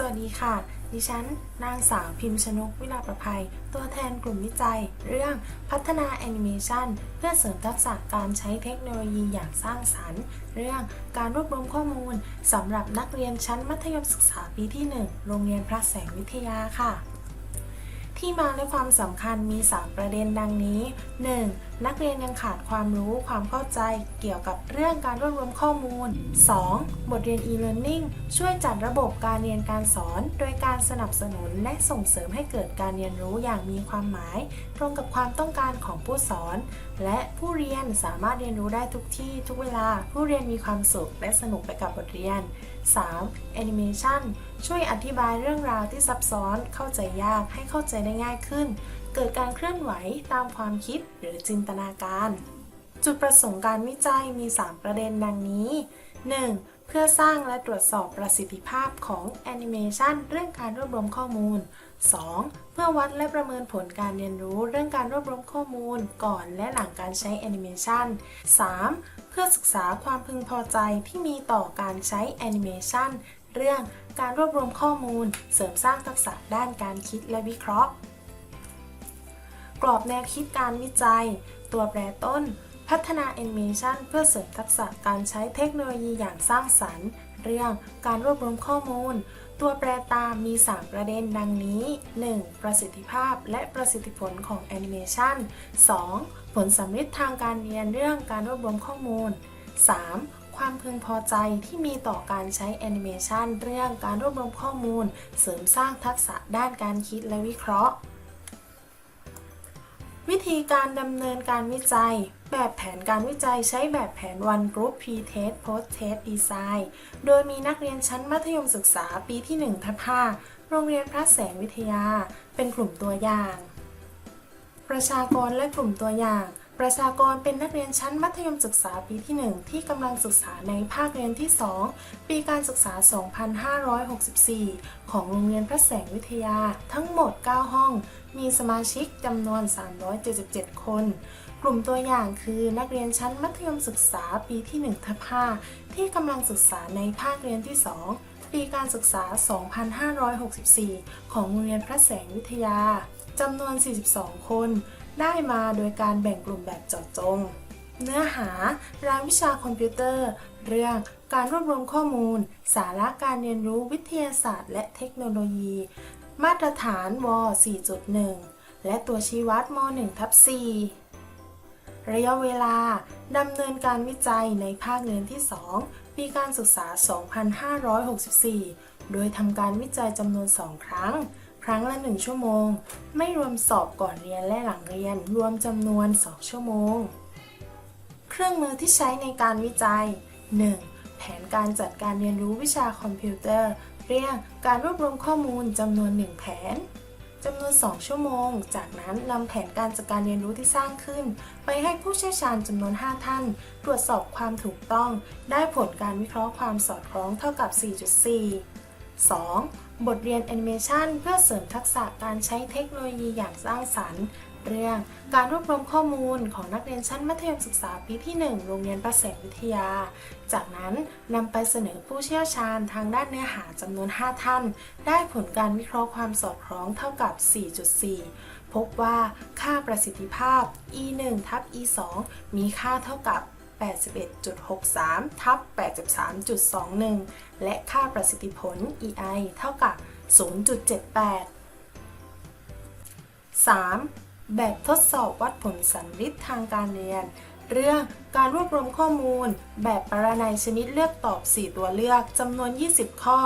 สวัสดีค่ะ ดิฉัน นางสาวพิมพ์ชนกวิลาประภัย ตัวแทนกลุ่มวิจัย เรื่องพัฒนาแอนิเมชันเพื่อเสริมทักษะการใช้เทคโนโลยีอย่างสร้างสรรค์ เรื่องการรวบรวมข้อมูลสำหรับนักเรียนชั้นมัธยมศึกษาปีที่ 1 โรงเรียนพระแสงวิทยาค่ะ ที่มาและความสำคัญมี 3 ประเด็นดังนี้ 1. นักเรียนยังขาดความรู้ความเข้าใจเกี่ยวกับเรื่องการรวบรวมข้อมูล 2. บทเรียน e-learning ช่วยจัดระบบการเรียนการสอน โดยการสนับสนุนและส่งเสริมให้เกิดการเรียนรู้อย่างมีความหมาย ตรงกับความต้องการของผู้สอน และผู้เรียนสามารถเรียนรู้ได้ทุกที่ทุกเวลา ผู้เรียนมีความสุขและสนุกไปกับบทเรียน 3. Animation ช่วยอธิบายเรื่องราวที่ซับซ้อนเข้าใจยากให้เข้าใจได้ง่ายขึ้น เกิดการเคลื่อนไหวตามความคิดหรือจินตนาการ จุดประสงค์การวิจัยมี 3 ประเด็นดังนี้ 1. เพื่อสร้างและตรวจสอบประสิทธิภาพของแอนิเมชันเรื่องการรวบรวมข้อมูล 2. เพื่อวัดและประเมินผลการเรียนรู้เรื่องการรวบรวมข้อมูลก่อนและหลังการใช้แอนิเมชัน 3. เพื่อศึกษาความพึงพอใจที่มีต่อการใช้แอนิเมชันเรื่องการรวบรวมข้อมูล เสริมสร้างทักษะด้านการคิดและวิเคราะห์ กรอบแนวคิดการวิจัย ตัวแปรต้น พัฒนาแอนิเมชันเพื่อเสริมทักษะการใช้เทคโนโลยีอย่างสร้างสรรค์ เรื่องการรวบรวมข้อมูล ตัวแปรตามมี 3 ประเด็นดังนี้ 1. ประสิทธิภาพและประสิทธิผลของแอนิเมชัน 2. ผลสำลิดทางการเรียนเรื่องการรวบรวมข้อมูล 3. ความพึงพอใจที่มีต่อการใช้แอนิเมชันเรื่องการรวบรวมข้อมูล เสริมสร้างทักษะด้านการคิดและวิเคราะห์ วิธีการดำเนินการวิจัย แบบแผนการวิจัยใช้แบบแผน One Group Pre-Test Post-Test Design โดยมีนักเรียนชั้นมัธยมศึกษาปีที่1ทับ5โรงเรียนพระแสงวิทยา เป็นกลุ่มตัวอย่าง ประชากรและกลุ่มตัวอย่าง ประชากรเป็นนักเรียนชั้นมัธยมศึกษาปีที่ 1 ที่กำลังศึกษาในภาคเรียนที่ 2 ปีการศึกษา 2564 ของโรงเรียนพระแสงวิทยา ทั้งหมด 9 ห้อง มีสมาชิกจำนวน 377 คน กลุ่มตัวอย่างคือนักเรียนชั้นมัธยมศึกษาปีที่1ทับ5ที่กำลังศึกษาในภาคเรียนที่ 2 ปีการศึกษา 2564 ของโรงเรียนพระแสงวิทยาจำนวน 42 คน ได้มาโดยการแบ่งกลุ่มแบบเจาะจง เนื้อหารายวิชาคอมพิวเตอร์ เรื่องการรวบรวมข้อมูล สาระการเรียนรู้วิทยาศาสตร์ และเทคโนโลยี มาตรฐานว 4.1 และตัวชี้วัดม 1 ทับ 4 ระยะเวลาดำเนินการวิจัยในภาคเรียนที่ 2 ปีการศึกษา 2564 โดยทำการวิจัยจำนวน 2 ครั้ง ครั้งละ 1 ชั่วโมง ไม่รวมสอบก่อนเรียนและหลังเรียน รวมจำนวน 2 ชั่วโมง เครื่องมือที่ใช้ในการวิจัย 1. แผนการจัดการเรียนรู้วิชาคอมพิวเตอร์ เรียกการรวบรวมข้อมูลจำนวน 1 แผนจำนวน 2 ชั่วโมง จากนั้นนำแผนการจัดการเรียนรู้ที่สร้างขึ้น ไปให้ผู้เชี่ยวชาญจำนวน 5 ท่าน ตรวจสอบความถูกต้อง ได้ผลการวิเคราะห์ความสอดคล้องเท่ากับ 4.4 2. บทเรียนแอนิเมชันเพื่อเสริมทักษะการใช้เทคโนโลยีอย่างสร้างสรรค์ เรื่องการรวบรวมข้อมูลของนักเรียนชั้นมัธยมศึกษาปีที่ 1 โรงเรียนประแสงวิทยา จากนั้นนำไปเสนอผู้เชี่ยวชาญทางด้านเนื้อหาจำนวน 5 ท่าน ได้ผลการวิเคราะห์ความสอดคล้องเท่ากับ 4.4 พบว่าค่าประสิทธิภาพ e 1ทับ e 2มีค่าเท่ากับ 81.63 ทับ 83.21 และค่าประสิทธิผล EI เท่ากับ 0.78 3. แบบทดสอบวัดผลสัมฤทธิ์ทางการเรียน เรื่องการรวบรวมข้อมูล แบบปรนัยชนิดเลือกตอบ 4 ตัวเลือกจำนวน 20 ข้อ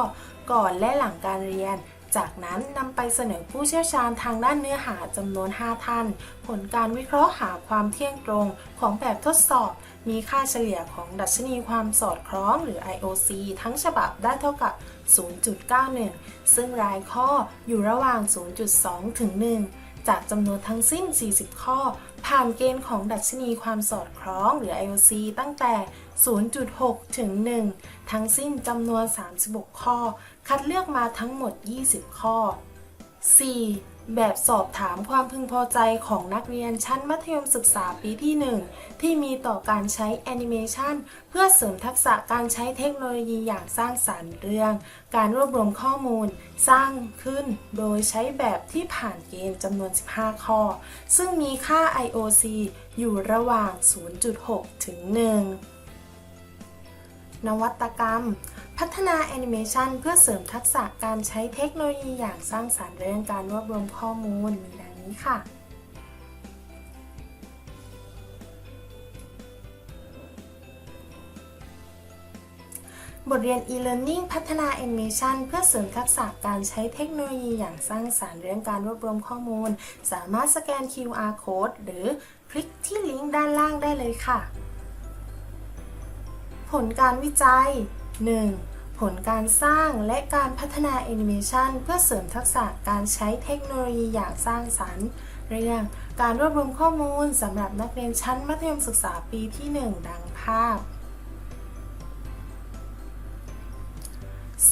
ก่อนและหลังการเรียน จากนั้นนำไปเสนอผู้เชี่ยวชาญทางด้านเนื้อหาจำนวน 5 ท่าน ผลการวิเคราะห์หาความเที่ยงตรงของแบบทดสอบ มีค่าเฉลี่ยของดัชนีความสอดคล้องหรือ IOC ทั้งฉบับได้เท่ากับ 0.91 ซึ่งรายข้ออยู่ระหว่าง 0.2 ถึง 1 จากจำนวนทั้งสิ้น 40 ข้อ ผ่านเกณฑ์ของดัชนีความสอดคล้องหรือ IOC ตั้งแต่ 0.6 ถึง 1 ทั้งสิ้นจำนวน 36 ข้อ คัดเลือกมาทั้งหมด 20 ข้อ 4. แบบสอบถามความพึงพอใจของนักเรียนชั้นมัธยมศึกษาปีที่ 1 ที่มีต่อการใช้แอนิเมชันเพื่อเสริมทักษะการใช้เทคโนโลยีอย่างสร้างสรรค์เรื่อง การรวบรวมข้อมูล สร้างขึ้นโดยใช้แบบที่ผ่านเกณฑ์จำนวน 15 ข้อ ซึ่งมีค่า IOC อยู่ระหว่าง 0.6 ถึง 1 นวัตกรรมพัฒนาแอนิเมชันเพื่อเสริมทักษะการใช้เทคโนโลยีอย่างสร้างสรรค์เรื่องการรวบรวมข้อมูลมีดังนี้ค่ะ บทเรียน e-learning พัฒนาแอนิเมชันเพื่อเสริมทักษะการใช้เทคโนโลยีอย่างสร้างสรรค์เรื่องการรวบรวมข้อมูล สามารถสแกน QR code หรือคลิกที่ลิงก์ด้านล่างได้เลยค่ะ ผลการวิจัย 1. ผลการสร้างและการพัฒนาแอนิเมชันเพื่อเสริมทักษะการใช้เทคโนโลยีอย่างสร้างสรรค์ เรื่องการรวบรวมข้อมูลสำหรับนักเรียนชั้นมัธยมศึกษาปีที่ 1 ดังภาพ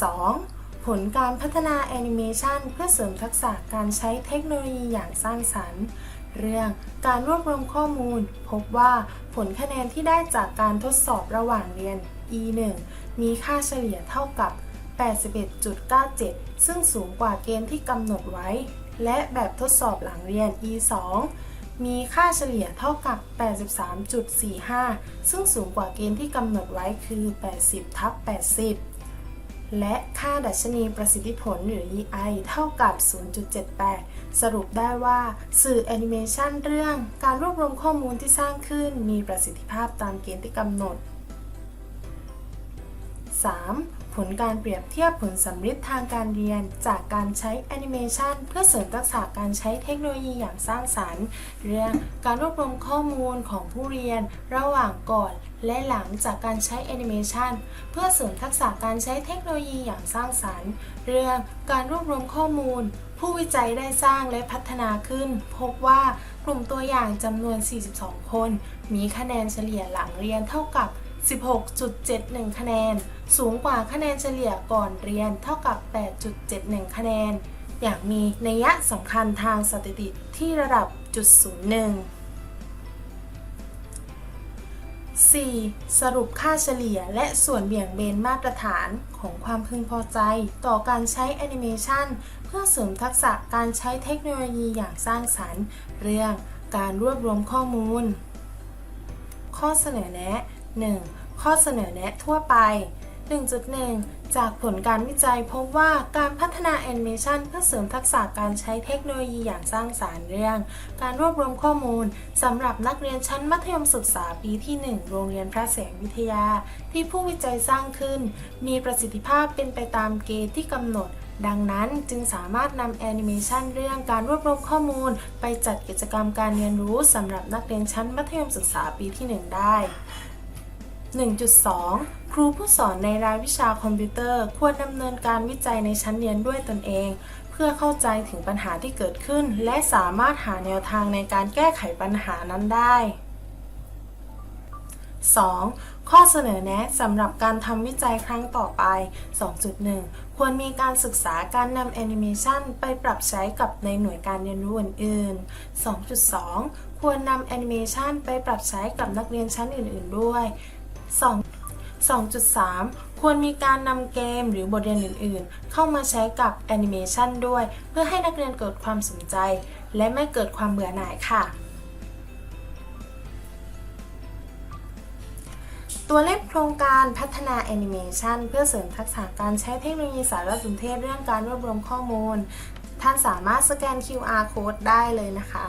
2. ผลการพัฒนาแอนิเมชันเพื่อเสริมทักษะการใช้เทคโนโลยีอย่างสร้างสรรค์ เรื่องการรวบรวมข้อมูล พบว่าผลคะแนนที่ได้จากการทดสอบระหว่างเรียน E1 มีค่าเฉลี่ยเท่ากับ 81.97 ซึ่งสูงกว่าเกณฑ์ที่กำหนดไว้ และแบบทดสอบหลังเรียน E2 มีค่าเฉลี่ยเท่ากับ 83.45 ซึ่งสูงกว่าเกณฑ์ที่กำหนดไว้คือ 80ทับ80 และค่าดัชนีประสิทธิผลหรือ EI เท่ากับ 0.78 สรุปได้ว่าสื่อแอนิเมชันเรื่องการรวบรวมข้อมูลที่สร้างขึ้นมีประสิทธิภาพตามเกณฑ์ที่กำหนด 3. ผลการเปรียบเทียบผลสำฤทธิ์ทางการเรียน จากการใช้แอนิเมชันเพื่อเสริมทักษะการใช้เทคโนโลยีอย่างสร้างสรรค์ เรื่องการรวบรวมข้อมูลของผู้เรียน ระหว่างก่อนและหลังจากการใช้แอนิเมชันเพื่อเสริมทักษะการใช้เทคโนโลยีอย่างสร้างสรรค์ เรื่องการรวบรวมข้อมูล ผู้วิจัยได้สร้างและพัฒนาขึ้น พบว่ากลุ่มตัวอย่างจำนวน 42 คน มีคะแนนเฉลี่ยหลังเรียนเท่ากับ 16.71 คะแนน สูงกว่าคะแนนเฉลี่ยก่อนเรียนเท่ากับ 8.71 คะแนน อย่างมีนัยสำคัญทางสถิติที่ระดับจุด01 4. สรุปค่าเฉลี่ยและส่วนเบี่ยงเบนมาตรฐานของความพึงพอใจ ต่อการใช้แอนิเมชันเพื่อเสริมทักษะการใช้เทคโนโลยีอย่างสร้างสรรค์ เรื่องการรวบรวมข้อมูล ข้อเสนอแนะ 1. ข้อเสนอแนะทั่วไป 1.1 จากผลการวิจัยพบว่าการพัฒนาแอนิเมชันเพื่อเสริมทักษะการใช้เทคโนโลยีอย่างสร้างสารรค์เรื่อง การรวบรวมข้อมูลสำหรับนักเรียนชั้นมัธยมศึกษาปีที่ 1 โรงเรียนพระแสงวิทยา ที่ผู้วิจัยสร้างขึ้น มีประสิทธิภาพเป็นไปตามเกณฑ์ที่กำหนด ดังนั้นจึงสามารถนำแอนิเมชันเรื่องการรวบรวมข้อมูล ไปจัดกิจกรรมการเรียนรู้สำหรับนักเรียนชั้นมัธยมศึกษาปีที่ 1 ได้ 1.2 ครูผู้สอนในรายวิชาคอมพิวเตอร์ ควรดำเนินการวิจัยในชั้นเรียนด้วยตนเอง เพื่อเข้าใจถึงปัญหาที่เกิดขึ้น และสามารถหาแนวทางในการแก้ไขปัญหานั้นได้ 2. ข้อเสนอแนะสำหรับการทำวิจัยครั้งต่อไป 2.1 ควรมีการศึกษาการนำแอนิเมชันไปปรับใช้กับในหน่วยการเรียนรู้อื่นๆ 2.2 ควรนำแอนิเมชันไปปรับใช้กับนักเรียนชั้นอื่น ๆ ด้วย 2.3 ควรมีการนำเกมหรือบทเรียนอื่น ๆ เข้ามาใช้กับแอนิเมชันด้วย เพื่อให้นักเรียนเกิดความสนใจ และไม่เกิดความเบื่อหน่ายค่ะ ตัวเลขโครงการพัฒนาแอนิเมชันเพื่อเสริมทักษะการใช้เทคโนโลยีสารสนเทศเรื่องการรวบรวมข้อมูล ท่านสามารถสแกน QR code ได้เลยนะคะ